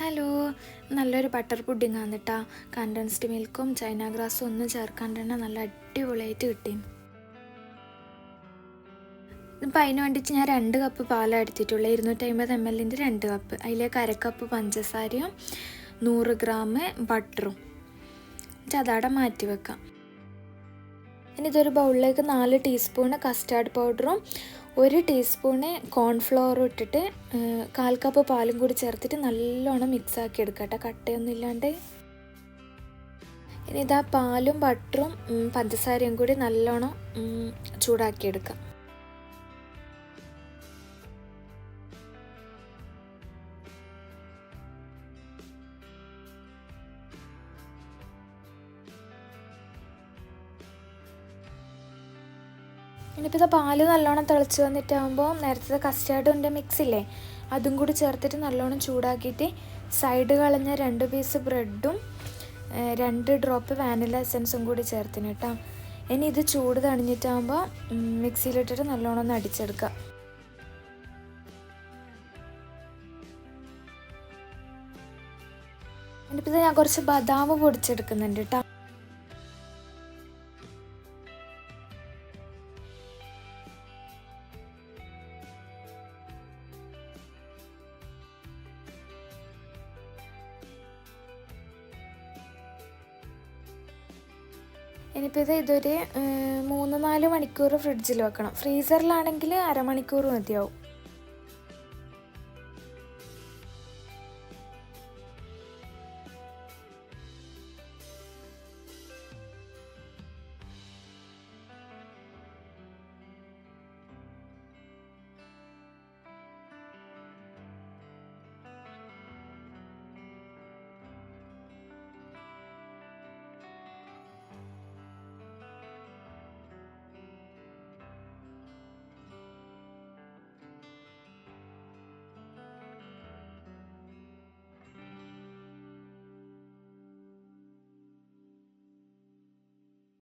Hello. നല്ലൊരു butter pudding ആണ് കേട്ടോ കണ്ടൻസ്ഡ് മിൽക്കും ചൈന ഗ്രാസും ഒന്നും ചേർക്കാണ്ട് തന്നെ നല്ല അടിപൊളിയായിട്ട് കിട്ടി. ഇപ്പം അതിന് വേണ്ടിയിട്ട് ഞാൻ രണ്ട് കപ്പ് പാലാണ് എടുത്തിട്ടുള്ളത് ഇരുന്നൂറ്റമ്പത് എം എല്ലിന്റെ രണ്ട് കപ്പ്. അതിലേക്ക് അരക്കപ്പ് പഞ്ചസാരയും നൂറ് ഗ്രാം ബട്ടറും. എന്നിട്ട് അതവിടെ മാറ്റി വെക്കാം. ഇനി ബൗളിലേക്ക് നാല് ടീസ്പൂണ് കസ്റ്റാർഡ് പൗഡറും ഒരു ടീസ്പൂണ് കോൺഫ്ലവറും ഇട്ടിട്ട് കാൽ കപ്പ് പാലും കൂടി ചേർത്തിട്ട് നല്ലോണം മിക്സ് ആക്കി എടുക്കാം കേട്ടോ. കട്ടയൊന്നും ഇല്ലാണ്ട്. ഇനി ഇതാ പാലും ബട്ടറും പഞ്ചസാരയും കൂടി നല്ലോണം ഉം, ഇനിയിപ്പോൾ ഇത് പാൽ നല്ലോണം തിളച്ച് വന്നിട്ടാകുമ്പോൾ നേരത്തെ കസ്റ്റാർഡിന്റെ മിക്സ് ഇല്ലേ അതും കൂടി ചേർത്തിട്ട് നല്ലോണം ചൂടാക്കിയിട്ട് സൈഡ് കളഞ്ഞ രണ്ട് പീസ് ബ്രെഡും രണ്ട് ഡ്രോപ്പ് വാനില എസൻസും കൂടി ചേർത്തിന് കേട്ടോ. ഇനി ഇത് ചൂട് തണിഞ്ഞിട്ടാകുമ്പോൾ മിക്സിയിലിട്ടിട്ട് നല്ലോണം ഒന്ന് അടിച്ചെടുക്കുക ഇനിയിപ്പോൾ ഞാൻ കുറച്ച് ബദാം പൊടിച്ചെടുക്കുന്നുണ്ട് കേട്ടോ. ഇനിയിപ്പോൾ ഇത് ഇതൊരു മൂന്ന് നാല് മണിക്കൂർ ഫ്രിഡ്ജിൽ വെക്കണം. ഫ്രീസറിലാണെങ്കിൽ അരമണിക്കൂർ മതിയാവും.